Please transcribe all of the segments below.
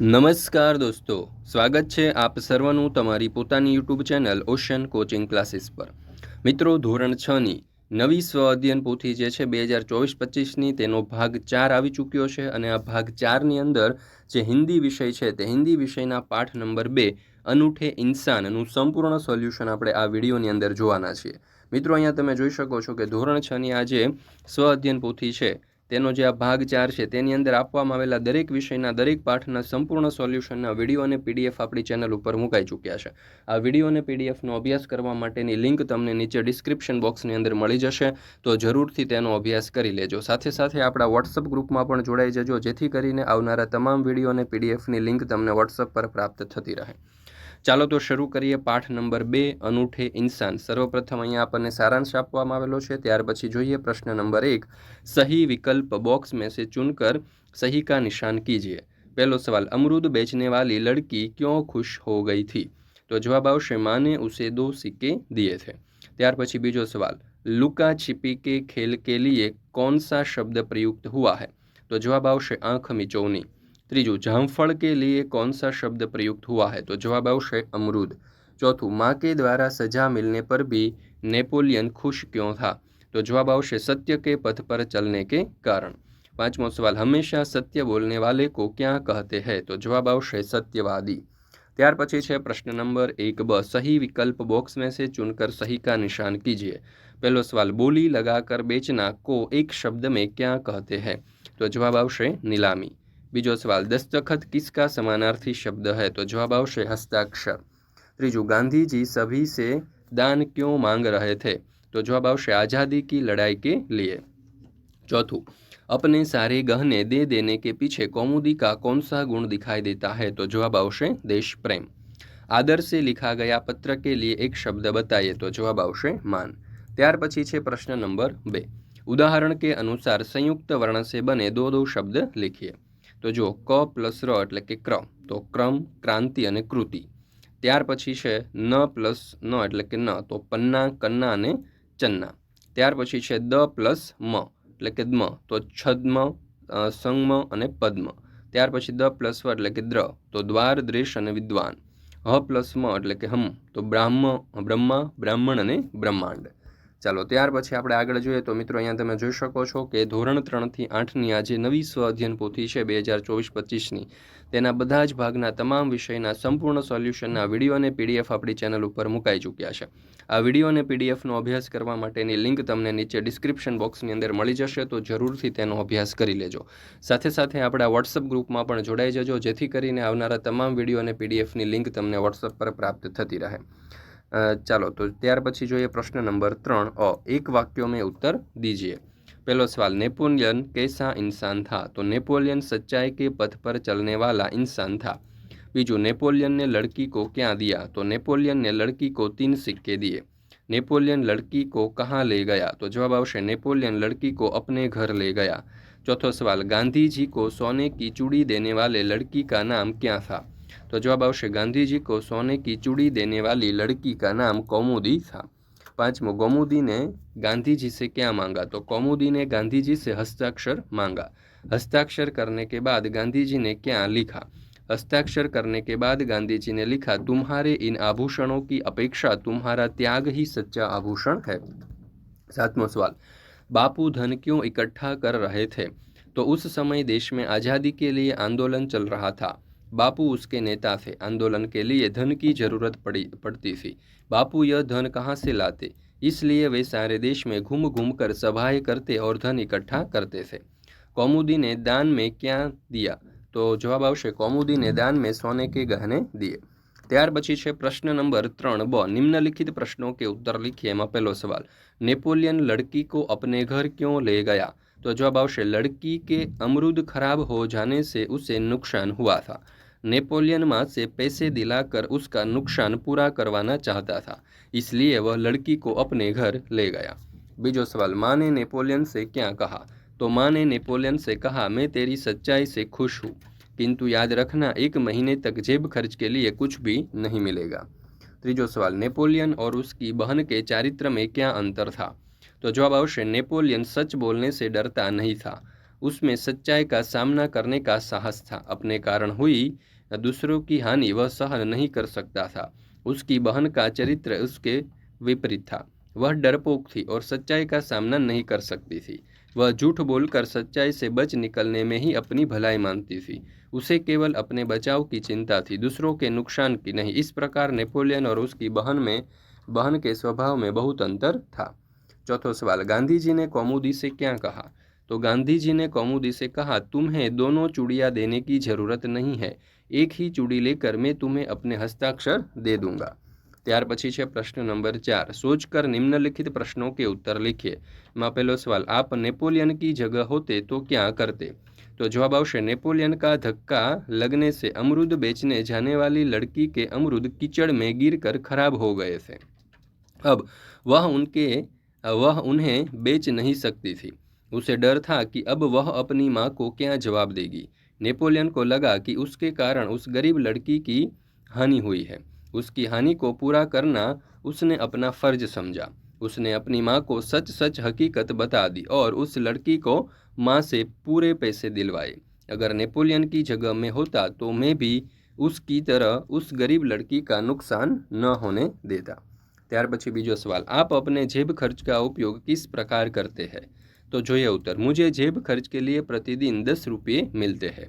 નમસ્કાર દોસ્તો, સ્વાગત છે આપ સર્વનું તમારી પોતાની YouTube channel ocean coaching classes પર. મિત્રો, ધોરણ છની નવી સ્વ અધ્યયન પોથી જે છે બે હજાર ચોવીસ પચીસની તેનો ભાગ ચાર આવી ચૂક્યો છે અને આ ભાગ ચારની અંદર જે હિન્દી વિષય છે તે હિન્દી વિષયના પાઠ નંબર બે, અનૂઠે ઇન્સાનનું સંપૂર્ણ સોલ્યુશન આપણે આ વિડીયોની અંદર જોવાના છીએ. મિત્રો, અહીંયા તમે જોઈ શકો છો કે ધોરણ છની આ જે સ્વ અધ્યયન પોથી છે તેનો જે આ ભાગ ચાર છે, તેની અંદર આપવામાં આવેલા દરેક વિષયના, દરેક પાઠના સંપૂર્ણ સોલ્યુશનના વીડિયો અને પીડીએફ આપણી ચેનલ ઉપર મુકાઈ ચૂક્યા છે. આ વીડિયો અને પીડીએફનો અભ્યાસ કરવા માટેની લિંક તમને નીચે ડિસ્ક્રિપ્શન બોક્સની અંદર મળી જશે, તો જરૂરથી તેનો અભ્યાસ કરી લેજો. સાથે સાથે આપણા વોટ્સઅપ ગ્રુપમાં પણ જોડાઈ જજો, જેથી કરીને આવનારા તમામ વીડિયો અને પીડીએફની લિંક તમને વોટ્સઅપ પર પ્રાપ્ત થતી રહે. ચાલો તો શરૂ કરીએ પાઠ નંબર બે અનૂઠે ઇન્સાન સર્વપ્રથમ અહીંયા આપણને સારાંશ આપવામાં આવેલો છે ત્યાર પછી જોઈએ પ્રશ્ન નંબર એક સહી વિકલ્પ બોક્સ મેં સે ચુનકર સહી કા નિશાન કીજીએ પહેલો સવાલ અમરૂદ બેચને વાલી લડકી ક્યો ખુશ હો ગઈ થી તો જવાબ આવશે માને ઉસે દો સિક્કે દિએ થે ત્યાર પછી બીજો સવાલ લુકા छिपी के खेल के लिए कौन सा शब्द प्रयुक्त हुआ है तो જવાબ આવશે આંખ મિચોની ત્રીજું જામફળ કે લીએ કોણ સા શબ્દ પ્રયુક્ત હુઆ હૈ તો જવાબ આવશે અમરૂદ ચોથું મા કે દ્વારા સજા મિલને પર ભી નેપોલિયન ખુશ ક્યો થા તો જવાબ આવશે સત્ય કે પથ પર ચલને કે કારણ પાંચમો સવાલ હંમેશા સત્ય બોલને વાલે કો ક્યાં કહેતે હૈ તો જવાબ આવશે સત્યવાદી ત્યાર પછી છે પ્રશ્ન નંબર એક બ સહી વિકલ્પ બોક્સ મેં સે ચુનકર સહી કા નિશાન કીજીએ પહેલો સવાલ બોલી લગાકર બેચના કો એક શબ્દ મેં ક્યાં કહેતે હૈ તો જવાબ આવશે નીલામી बीजो सवाल दस्तखत किसका समानार्थी शब्द है तो जवाब आवश्य हस्ताक्षर त्रीजू गांधी जी सभी से दान क्यों मांग रहे थे तो जवाब आवश्य आज़ादी की लड़ाई के लिए चौथू अपने सारे गहने दे देने के पीछे कौमुदी का कौन सा गुण दिखाई देता है तो जवाब आवश्य देश प्रेम आदर से लिखा गया पत्र के लिए एक शब्द बताइए तो जवाब आवश्य मान ત્યાર પછી છે પ્રશ્ન નંબર બે ઉદાહરણ કે અનુસાર સંયુક્ત વર્ણ से बने दो दो शब्द लिखिए તો જુઓ, ક પ્લસ ર એટલે કે ક્રમ. તો ક્રમ, ક્રાંતિ અને કૃતિ. ત્યાર પછી છે ન પ્લસ ન એટલે કે ન. તો પન્ના, કન્ના અને ચન્ના. ત્યાર પછી છે દ પ્લસ મ એટલે કે દ્મ તો છદ્મ સંગમ અને પદ્મ. ત્યાર પછી દ પ્લસ વ એટલે કે દ્ર. તો દ્વાર, દ્રેશ અને વિદ્વાન. હ પ્લસ મ એટલે કે હમ. તો બ્રાહ્મ, બ્રહ્મા, બ્રાહ્મણ અને બ્રહ્માંડ. ચાલો, ત્યાર પછી આપણે આગળ જોઈએ તો મિત્રો અહીંયા તમે જોઈ શકો છો કે ધોરણ ત્રણથી આઠની આ જે નવી સ્વ અધ્યયન પોથી છે બે હજાર ચોવીસ પચીસની, તેના બધા જ ભાગના તમામ વિષયના સંપૂર્ણ સોલ્યુશનના વીડિયો અને પીડીએફ આપણી ચેનલ ઉપર મુકાઈ ચૂક્યા છે. આ વીડિયો અને પીડીએફનો અભ્યાસ કરવા માટેની લિંક તમને નીચે ડિસ્ક્રિપ્શન બોક્સની અંદર મળી જશે, તો જરૂરથી તેનો અભ્યાસ કરી લેજો. સાથે સાથે આપણા વોટ્સઅપ ગ્રુપમાં પણ જોડાઈ જજો, જેથી કરીને આવનારા તમામ વીડિયો અને પીડીએફની લિંક તમને વોટ્સઅપ પર પ્રાપ્ત થતી રહે. ચાલો તો ત્યાર પછી જોઈએ પ્રશ્ન નંબર ત્રણ અ એક વાક્યો મેં उत्तर दीजिए पहलो सवाल नेपोलियन कैसा इंसान था तो नेपोलियन सच्चाई के पथ पर चलने वाला इंसान था बीजू नेपोलियन ने लड़की को क्या दिया तो नेपोलियन ने लड़की को तीन सिक्के दिए नेपोलियन लड़की को कहाँ ले गया तो जवाब आवश्य नेपोलियन लड़की को अपने घर ले गया चौथो सवाल गांधी जी को सोने की चूड़ी देने वाले लड़की का नाम क्या था तो जवाब आवश्य गांधी जी को सोने की चूड़ी देने वाली लड़की का नाम कौमुदी था पांचवो कौमुदी ने गांधी जी से क्या मांगा तो कौमुदी ने गांधी जी से हस्ताक्षर मांगा हस्ताक्षर करने के बाद गांधी जी ने क्या लिखा हस्ताक्षर करने के बाद गांधी जी ने लिखा तुम्हारे इन आभूषणों की अपेक्षा तुम्हारा त्याग ही सच्चा आभूषण है सातवां सवाल बापू धन क्यों इकट्ठा कर रहे थे तो उस समय देश में आज़ादी के लिए आंदोलन चल रहा था बापू उसके नेता थे। आंदोलन के लिए धन की ज़रूरत पड़ी, पड़ती थी। बापू यह धन कहाँ से लाते? इसलिए वे सारे देश में घूम घूम कर सभाएँ करते और धन इकट्ठा करते थे। कौमुदी ने दान में क्या दिया? तो जवाब आवश्यक, कौमुदी ने दान में सोने के गहने दिए। त्यार पची है प्रश्न नंबर त्रन ब, निम्नलिखित प्रश्नों के उत्तर लिखिए में पहलो सवाल। नेपोलियन लड़की को अपने घर क्यों ले गया? तो जवाब आवश्यक, लड़की के अमरुद खराब हो जाने से उसे नुकसान हुआ था। नेपोलियन माँ से पैसे दिलाकर उसका नुकसान पूरा करवाना चाहता था, इसलिए वह लड़की को अपने घर ले गया। बीजो सवाल, माँ ने नेपोलियन से क्या कहा? तो माँ ने नेपोलियन से कहा, मैं तेरी सच्चाई से खुश हूँ, किंतु याद रखना, एक महीने तक जेब खर्च के लिए कुछ भी नहीं मिलेगा। त्रीजो सवाल, नेपोलियन और उसकी बहन के चारित्र में क्या अंतर था? तो जवाब अवश्य, नेपोलियन सच बोलने से डरता नहीं था। उसमें सच्चाई का सामना करने का साहस था। अपने कारण हुई, दूसरों की हानि वह सहन नहीं कर सकता था। उसकी बहन का चरित्र उसके विपरीत था। वह डरपोक थी और सच्चाई का सामना नहीं कर सकती थी। वह झूठ बोलकर सच्चाई से बच निकलने में ही अपनी भलाई मानती थी। उसे केवल अपने बचाव की चिंता थी, दूसरों के नुकसान की नहीं। इस प्रकार नेपोलियन और उसकी बहन में, बहन के स्वभाव में बहुत अंतर था। चौथो सवाल, गांधी जी ने कौमुदी से क्या कहा? तो गांधी जी ने कौमुदी से कहा तुम्हें दोनों चूड़ियाँ देने की जरूरत नहीं है एक ही चूड़ी लेकर मैं तुम्हें अपने हस्ताक्षर दे दूंगा ત્યાર પછી છે પ્રશ્ન નંબર ચાર સોચકર નિમ્નલિખિત પ્રશ્નો કે ઉત્તર लिखिए માં પહેલો સવાલ આપ नेपोलियन की जगह होते तो क्या करते तो जवाब आवश्य नेपोलियन का धक्का लगने से अमरूद बेचने जाने वाली लड़की के अमरूद कीचड़ में गिर कर खराब हो गए थे अब वह उनके वह उन्हें बेच नहीं सकती थी उसे डर था कि अब वह अपनी माँ को क्या जवाब देगी नेपोलियन को लगा कि उसके कारण उस गरीब लड़की की हानि हुई है उसकी हानि को पूरा करना उसने अपना फर्ज समझा उसने अपनी माँ को सच सच हकीकत बता दी और उस लड़की को माँ से पूरे पैसे दिलवाए अगर नेपोलियन की जगह में होता तो मैं भी उसकी तरह उस गरीब लड़की का नुकसान न होने देता ત્યાર પછી બીજો સવાલ આપ अपने जेब खर्च का उपयोग किस प्रकार करते हैं तो જોઈએ उत्तर मुझे जेब खर्च के लिए प्रतिदिन दस रुपये मिलते हैं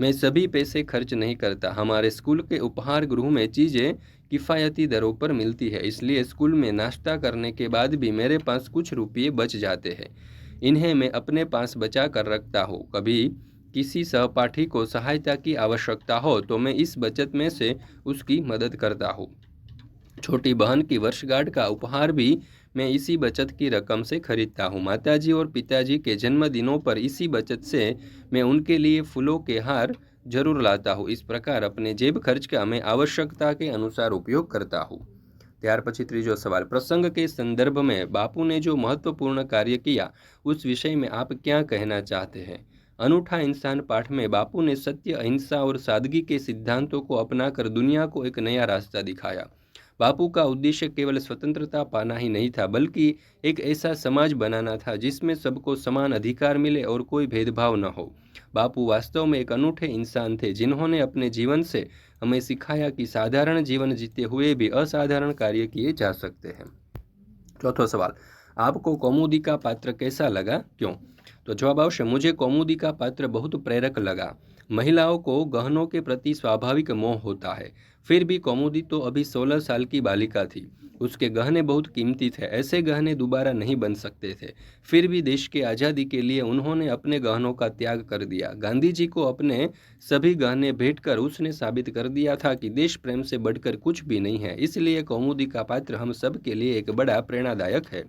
मैं सभी पैसे खर्च नहीं करता हमारे स्कूल के उपहार गृह में चीज़ें किफ़ायती दरों पर मिलती है इसलिए स्कूल में नाश्ता करने के बाद भी मेरे पास कुछ रुपये बच जाते हैं इन्हें मैं अपने पास बचा कर रखता हूँ कभी किसी सहपाठी को सहायता की आवश्यकता हो तो मैं इस बचत में से उसकी मदद करता हूँ छोटी बहन की वर्षगांठ का उपहार भी मैं इसी बचत की रकम से खरीदता हूँ माताजी और पिताजी के जन्मदिनों पर इसी बचत से मैं उनके लिए फूलों के हार जरूर लाता हूँ इस प्रकार अपने जेब खर्च का मैं आवश्यकता के अनुसार उपयोग करता हूँ ત્યાર પછી ત્રીજો સવાલ प्रसंग के संदर्भ में बापू ने जो महत्वपूर्ण कार्य किया उस विषय में आप क्या कहना चाहते हैं अनूठा इंसान पाठ में बापू ने सत्य अहिंसा और सादगी के सिद्धांतों को अपनाकर दुनिया को एक नया रास्ता दिखाया बापू का उद्देश्य केवल स्वतंत्रता पाना ही नहीं था, बल्कि एक ऐसा समाज बनाना था जिसमें सबको समान अधिकार मिले और कोई भेदभाव न हो। बापू वास्तव में एक अनूठे इंसान थे, जिन्होंने अपने जीवन से हमें सिखाया कि साधारण जीवन जीते हुए भी असाधारण कार्य किए जा सकते हैं। चौथो सवाल, आपको कौमुदी का पात्र कैसा लगा? क्यों? तो जवाब आवश्य मुझे कौमुदी का पात्र बहुत प्रेरक लगा। महिलाओं को गहनों के प्रति स्वाभाविक मोह होता है फिर भी कौमुदी तो अभी सोलह साल की बालिका थी उसके गहने बहुत कीमती थे ऐसे गहने दोबारा नहीं बन सकते थे फिर भी देश के आज़ादी के लिए उन्होंने अपने गहनों का त्याग कर दिया गांधी जी को अपने सभी गहने भेंट कर उसने साबित कर दिया था कि देश प्रेम से बढ़कर कुछ भी नहीं है इसलिए कौमुदी का पात्र हम सब के लिए एक बड़ा प्रेरणादायक है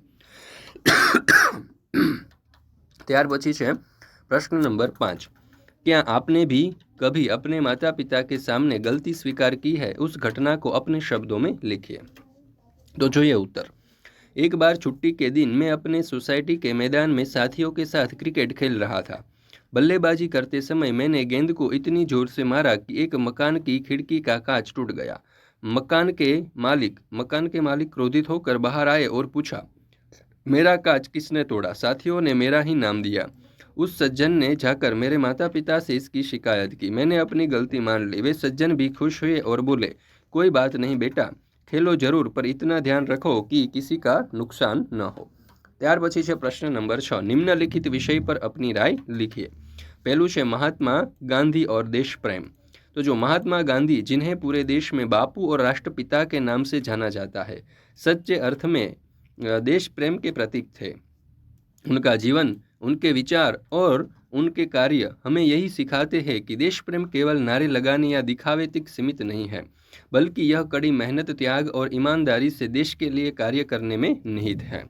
ત્યાર પછી છે પ્રશ્ન નંબર પાંચ क्या आपने भी कभी अपने माता पिता के सामने गलती स्वीकार की है? उस घटना को अपने शब्दों में लिखिए। तो जो ये उत्तर एक बार छुट्टी के दिन मैं अपने सोसाइटी के मैदान में साथियों के साथ क्रिकेट खेल रहा था। बल्लेबाजी करते समय मैंने गेंद को इतनी ज़ोर से मारा कि एक मकान की खिड़की का कांच टूट गया। मकान के मालिक, मकान के मालिक क्रोधित होकर बाहर आए और पूछा, मेरा कांच किसने तोड़ा? साथियों ने मेरा ही नाम दिया। उस सज्जन ने जाकर मेरे माता पिता से इसकी शिकायत की मैंने अपनी गलती मान ली वे सज्जन भी खुश हुए और बोले कोई बात नहीं बेटा खेलो जरूर पर इतना ध्यान रखो कि किसी का नुकसान न हो ત્યાર પછી છે પ્રશ્ન નંબર છ નિમ્નલિખિત વિષય પર अपनी राय लिखिए पहलू છે महात्मा गांधी और देश प्रेम तो जो महात्मा गांधी जिन्हें पूरे देश में बापू और राष्ट्रपिता के नाम से जाना जाता है सच्चे अर्थ में देश प्रेम के प्रतीक थे उनका जीवन उनके विचार और उनके कार्य हमें यही सिखाते हैं कि देश प्रेम केवल नारे लगाने या दिखावे तक सीमित नहीं है बल्कि यह कड़ी मेहनत त्याग और ईमानदारी से देश के लिए कार्य करने में निहित है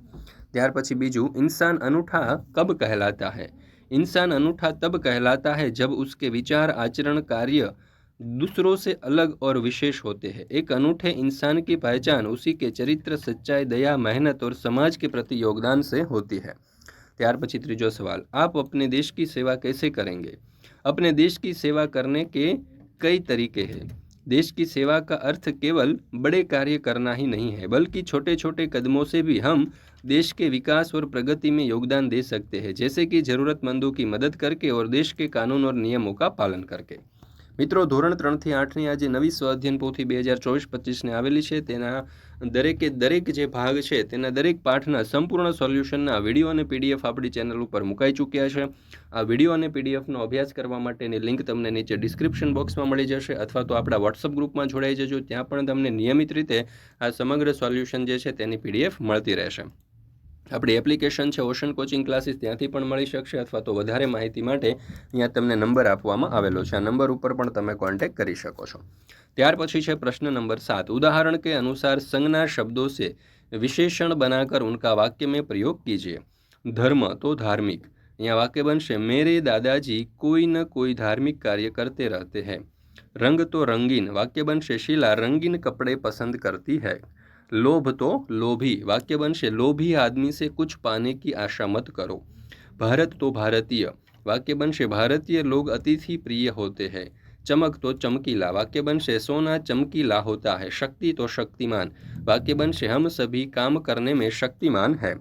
ત્યાર પછી બીજું इंसान अनूठा कब कहलाता है इंसान अनूठा तब कहलाता है जब उसके विचार आचरण कार्य दूसरों से अलग और विशेष होते हैं एक अनूठे इंसान की पहचान उसी के चरित्र सच्चाई दया मेहनत और समाज के प्रति योगदान से होती है ત્યાર પછી ત્રીજો सवाल आप अपने देश की सेवा कैसे करेंगे अपने देश की सेवा करने के कई तरीके हैं देश की सेवा का अर्थ केवल बड़े कार्य करना ही नहीं है बल्कि छोटे छोटे कदमों से भी हम देश के विकास और प्रगति में योगदान दे सकते हैं जैसे कि ज़रूरतमंदों की मदद करके और देश के कानून और नियमों का पालन करके મિત્રો, ધોરણ ત્રણથી આઠની આજે નવી સ્વાધ્યન પોથી બે હજાર ચોવીસ પચીસને આવેલી છે. તેના દરેકે દરેક જે ભાગ છે, તેના દરેક પાઠના સંપૂર્ણ સોલ્યુશનના વીડિયો અને પીડીએફ આપણી ચેનલ ઉપર મુકાઈ ચૂક્યા છે. આ વીડિયો અને પીડીએફનો અભ્યાસ કરવા માટેની લિંક તમને નીચે ડિસ્ક્રિપ્શન બોક્સમાં મળી જશે અથવા તો આપણા વોટ્સઅપ ગ્રુપમાં જોડાઈ જજો. ત્યાં પણ તમને નિયમિત રીતે આ સમગ્ર સોલ્યુશન જે છે, તેની પીડીએફ મળતી રહેશે. આપણી એપ્લિકેશન છે ઓશન કોચિંગ ક્લાસીસ ત્યાંથી પણ મળી શકશે અથવા તો વધારે માહિતી માટે અહીંયા તમને નંબર આપવામાં આવેલો છે. આ નંબર ઉપર પણ તમે કોન્ટેક્ટ કરી શકો છો. ત્યાર પછી છે પ્રશ્ન નંબર સાત. ઉદાહરણ કે અનુસાર સંજ્ઞા શબ્દો છે, વિશેષણ બનાકર ઉનકા વાક્ય મેં પ્રયોગ કીજીએ ધર્મ તો ધાર્મિક. અહીંયા વાક્ય બનશે, મેરે દાદાજી કોઈ ન કોઈ ધાર્મિક કાર્ય કરતે રહેતે હૈ. રંગ તો રંગીન. વાક્ય બનશે, શીલા રંગીન કપડે પસંદ કરતી હૈ. लोभ तो लोभी वाक्य बनशे लोभी आदमी से कुछ पाने की आशा मत करो। भारत तो भारतीय वाक्य बनशे भारतीय लोग अतिथि प्रिय होते हैं। चमक तो चमकीला वाक्य बनशे सोना चमकीला होता है। शक्ति तो शक्तिमान वाक्य बनशे हम सभी काम करने में शक्तिमान है।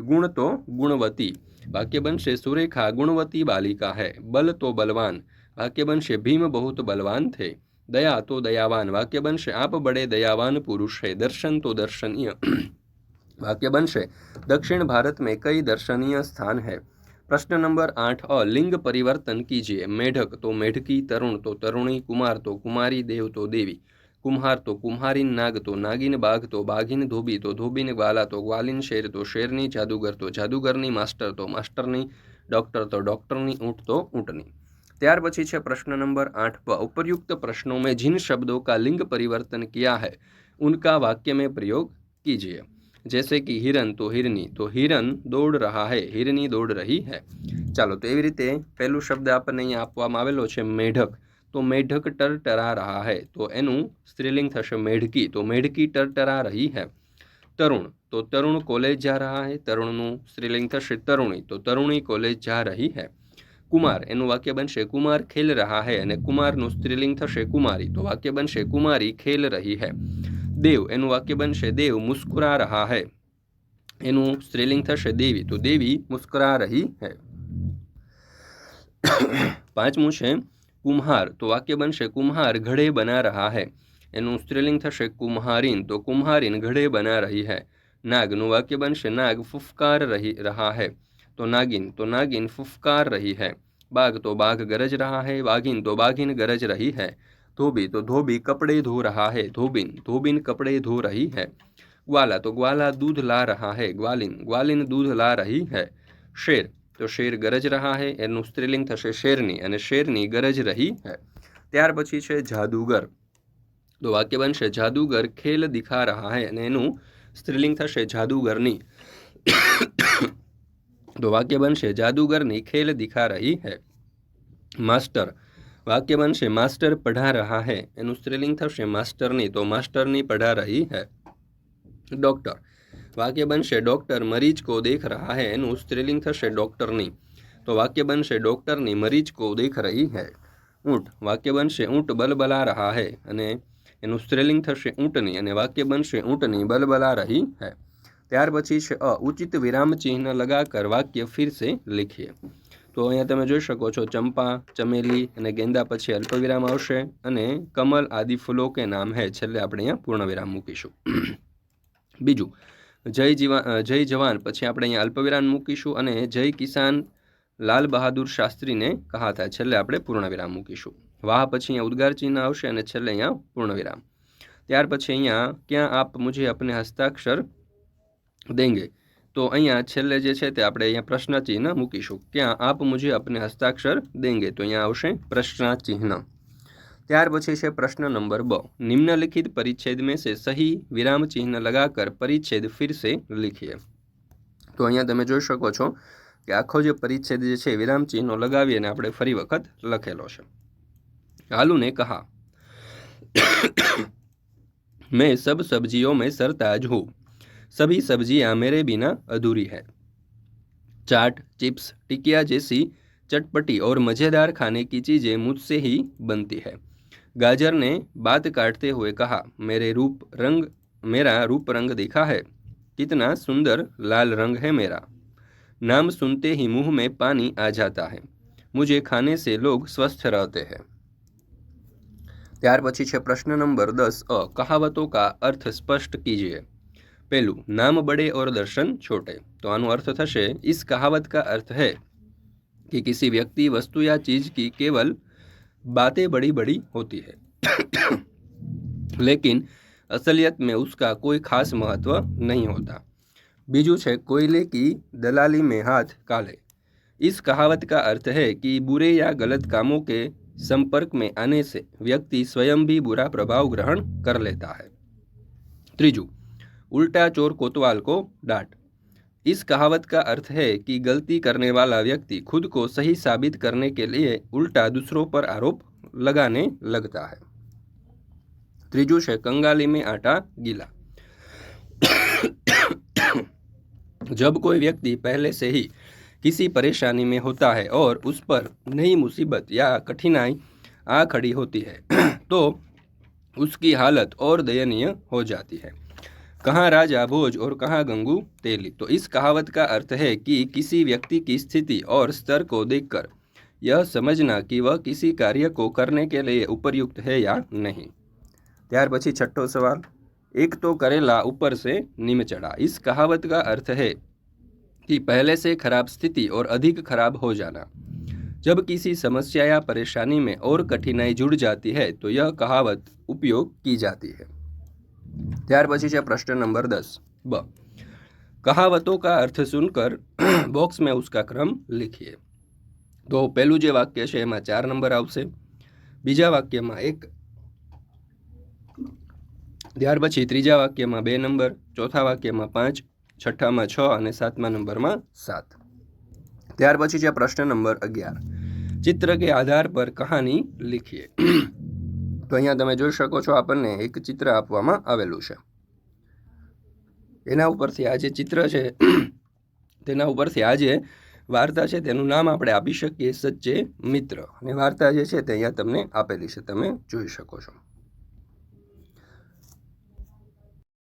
गुण तो गुणवती वाक्य बनशे सुरेखा गुणवती बालिका है। बल तो बलवान वाक्य बनशे भीम बहुत बलवान थे। दया तो दयावान, वाक्य बनશે आप बड़े दयावान पुरुष है। दर्शन तो दर्शनीय। वाक्य बनશે दक्षिण भारत में कई दर्शनीय स्थान है। प्रश्न नंबर आठ अ, लिंग परिवर्तन कीजिए। मेढक तो मेढकी, तरुण तो तरुणी, कुमार तो कुमारी, देव तो देवी। कुम्हार तो कुम्हारीन, नाग तो नागिन, बाघ तो बाघिन, धोबी तो धोबीन, ग्वाला तो ग्वालिन, शेर तो शेरनी, जादूगर तो जादूगरनी, मास्टर तो मास्टरनी, डॉक्टर तो डॉक्टरनी, ऊँट तो ऊँटनी। ત્યાર પછી છે પ્રશ્ન નંબર आठ ब उपयुक्त प्रश्नों में जिन शब्दों का लिंग परिवर्तन किया है उनका वाक्य में प्रयोग कीजिए जैसे कि हिरन तो हिरनी तो हिरन દોડ રહા હૈ, હિરની દોડ રહી હૈ. ચાલો, તો એવી રીતે પહેલું શબ્દ આપણને અહીંયા આપવામાં આવેલો છે મેઢક. તો મેઢક ટરટરા રહા હૈ, તો એનું સ્ત્રીલિંગ થશે મેઢકી, તો મેઢકી ટરટરા રહી હે. તરુણ, તો તરુણ કોલેજ જા રહા હૈ, તરુણનું સ્ત્રીલિંગ થશે તરુણી, તો તરુણી કોલેજ જા રહી હે. કુમાર, એનું વાક્ય બનશે, કુમાર ખેલ રહા હૈ અને કુમારનું સ્ત્રીલિંગ થશે કુમારી. તો વાક્ય બનશે, કુમારી ખેલ રહી હૈ. દેવ, એનું વાક્ય બનશે, દેવ મુસ્કુરા રહા હૈ. એનું સ્ત્રીલિંગ થશે, દેવી. તો દેવી મુસ્કરા રહી હૈ. પાંચમું છે, કુમ્હાર. તો વાક્ય બનશે, કુમ્હાર ઘડે બના રહા હૈ. એનું સ્ત્રીલિંગ થશે, કુમ્હારીન. તો કુમ્હારીન ઘડે બના રહી હૈ. નાગનું વાક્ય બનશે, નાગ ફુફકાર રહી, રહા હૈ. તો નાગિન તો નાગિન ફુફકાર રહી હૈ. बाघ तो बाघ गरज रहा है बाघिन तो बाघिन गरज रही है धोबी तो धोबी कपड़े धो रहा है धोबिन धोबिन कपड़े धो रही है ग्वाला तो ग्वाला दूध ला रहा है ग्वालिन ग्वालिन दूध ला रही है शेर तो शेर गरज रहा है એનું સ્ત્રીલિંગ થશે શેરની અને શેરની ગરજ રહી है ત્યાર પછી છે જાદુગર તો વાક્ય બનશે જાદુગર ખેલ દિખા રહા હૈ અને એનું સ્ત્રીલિંગ થશે જાદુગરની તો વાક્ય બનશે, જાદુગરની ખેલ દિખા રહી હૈ. માસ્ટર, વાક્ય બનશે, માસ્ટર પઢા રહા હે. એનું સ્ત્રીલિંગ થશે, માસ્ટરની. તો માસ્ટરની પઢા રહી હૈ. ડૉક્ટર, વાક્ય બનશે, ડૉક્ટર મરીજ કો દેખ રહા હે. એનું સ્ત્રીલિંગ થશે, ડૉક્ટરની. તો વાક્ય બનશે, ડૉક્ટરની મરીજ કો દેખ રહી હૈ. ઊંટ, વાક્ય બનશે, ઊંટ બલબલા રહા હૈ. અને એનું સ્ત્રીલિંગ થશે, ઊંટની. અને વાક્ય બનશે, ઊંટની બલબલા રહી હૈ. ત્યાર પછી છે, અ, ઉચિત વિરામ ચિહ્ન લગાકર વાક્ય ફિરસે લખીએ. તો અહીંયા તમે જોઈ શકો છો, ચંપા, ચમેલી અને ગેંદા પછી અલ્પવિરામ આવશે અને કમલ આદિ ફૂલો કે નામ હે, છેલ્લે આપણે અહીંયા પૂર્ણ વિરામ મૂકીશું. બીજું, જય જીવા જય જવાન પછી આપણે અહીંયા અલ્પવિરામ મૂકીશું અને જય કિસાન લાલ બહાદુર શાસ્ત્રીને કહાતા છેલ્લે આપણે પૂર્ણ વિરામ મૂકીશું. વાહ પછી અહીંયા ઉદ્ગાર ચિહ્ન આવશે અને છેલ્લે અહીંયા પૂર્ણ વિરામ ત્યાર પછી અહીંયા, ક્યાં આપ મુજે અપને હસ્તાક્ષર દેંગે. તો અહીંયા છેલ્લે જે છે તે આપણે અહીંયા પ્રશ્નચિહ્ન મૂકીશું. ક્યાં આપ મુજબ આપને હસ્તાક્ષર દેંગે. તો અહીંયા આવશે પ્રશ્નચિહ્ન. ત્યાર પછી છે પ્રશ્ન નંબર બ. નિમ્નલિખિત પરિચ્છેદ મેં છે સહી વિરામ ચિહ્ન લગાકર પરિચ્છેદ ફિરસે લીખીએ. તો અહીંયા તમે જોઈ શકો છો કે આખો જે પરિચ્છેદ જે છે વિરામ ચિહ્નો લગાવી અને આપણે ફરી વખત લખેલો છે. હાલુને કહા. મેં સબ સબ્જીઓ મેં સરતાજ હું. सभी सब्ज़ियाँ मेरे बिना अधूरी है। चाट, चिप्स, टिकिया जैसी चटपटी और मज़ेदार खाने की चीज़ें मुझसे ही बनती है। गाजर ने बात काटते हुए कहा, मेरे रूप रंग, मेरा रूप रंग देखा है। कितना सुंदर लाल रंग है मेरा। नाम सुनते ही मुँह में पानी आ जाता है। मुझे खाने से लोग स्वस्थ रहते हैं। त्यार પછી प्रश्न नंबर दस अ कहावतों का अर्थ स्पष्ट कीजिए। પહેલું નામ बड़े और दर्शन छोटे तो આનો અર્થ થશે इस कहावत का अर्थ है कि किसी व्यक्ति वस्तु या चीज की केवल बातें बड़ी बड़ी होती है लेकिन असलियत में उसका कोई खास महत्व नहीं होता बीजू है कोयले की दलाली में हाथ काले इस कहावत का अर्थ है कि बुरे या गलत कामों के संपर्क में आने से व्यक्ति स्वयं भी बुरा प्रभाव ग्रहण कर लेता है त्रिजू उल्टा चोर कोतवाल को डांट। इस कहावत का अर्थ है कि गलती करने वाला व्यक्ति खुद को सही साबित करने के लिए उल्टा दूसरों पर आरोप लगाने लगता है। त्रिजू है, कंगाली में आटा गीला। जब कोई व्यक्ति पहले से ही किसी परेशानी में होता है और उस पर नई मुसीबत या कठिनाई आ खड़ी होती है तो उसकी हालत और दयनीय हो जाती है। कहाँ राजा भोज और कहाँ गंगू तेली तो इस कहावत का अर्थ है कि किसी व्यक्ति की स्थिति और स्तर को देखकर यह समझना कि वह किसी कार्य को करने के लिए उपयुक्त है या नहीं ત્યાર પછી છઠ્ઠો સવાલ एक तो करेला ऊपर से नीम चढ़ा इस कहावत का अर्थ है कि पहले से खराब स्थिति और अधिक खराब हो जाना जब किसी समस्या या परेशानी में और कठिनाई जुड़ जाती है तो यह कहावत उपयोग की जाती है ત્યાર પછી છે પ્રશ્ન નંબર દસ. બ. કહાવતો કા અર્થ સુનકર બોક્સ મેં ઉસકા ક્રમ લિખીએ. તો પહેલું જે વાક્ય છે એમાં ચાર નંબર આવશે. બીજા વાક્યમાં એક. ત્યાર પછી ત્રીજા વાક્યમાં બે નંબર, ચોથા વાક્યમાં પાંચ, છઠ્ઠામાં છ અને સાતમા નંબરમાં સાત. ત્યાર પછી છે પ્રશ્ન નંબર અગિયાર. ચિત્ર કે આધાર પર કહાની લિખીએ. તો અહીંયા તમે જોઈ શકો છો આપણને એક ચિત્ર આપવામાં આવેલું છે. એના ઉપરથી આ જે ચિત્ર છે, તેના ઉપરથી આ જે વાર્તા છે, તેનું નામ આપણે આપી શકીએ સચ્ચે મિત્ર. અને વાર્તા જે છે, તે અહીંયા તમને આપેલી છે, તમે જોઈ શકો છો.